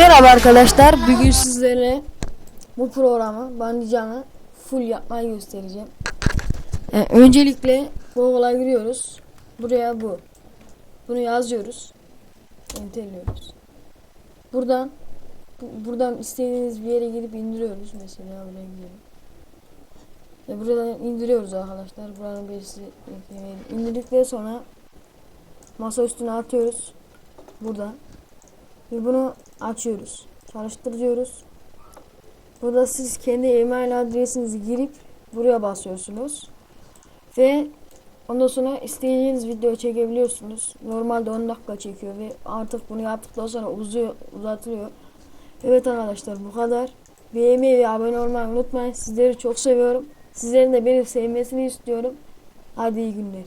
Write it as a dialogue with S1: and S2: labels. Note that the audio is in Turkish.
S1: Merhaba arkadaşlar. Bugün sizlere bu programı bandicamı full yapmayı göstereceğim. Yani öncelikle Google'a giriyoruz. Buraya bu. Bunu yazıyoruz. Enterliyoruz. Buradan bu- buradan istediğiniz bir yere gidip indiriyoruz. Mesela buraya gidelim. Ve buradan indiriyoruz arkadaşlar. Buranın birisi indirdikten sonra masa üstüne atıyoruz. Buradan. Ve bunu açıyoruz. Çalıştır diyoruz. Burada siz kendi email adresinizi girip buraya basıyorsunuz. Ve ondan sonra istediğiniz video çekebiliyorsunuz. Normalde 10 dakika çekiyor ve artık bunu yaptıktan sonra uzuyor, uzatılıyor. Evet arkadaşlar bu kadar. Beğenmeyi ve abone olmayı unutmayın. Sizleri çok seviyorum. Sizlerin de beni sevmesini istiyorum. Hadi iyi günler.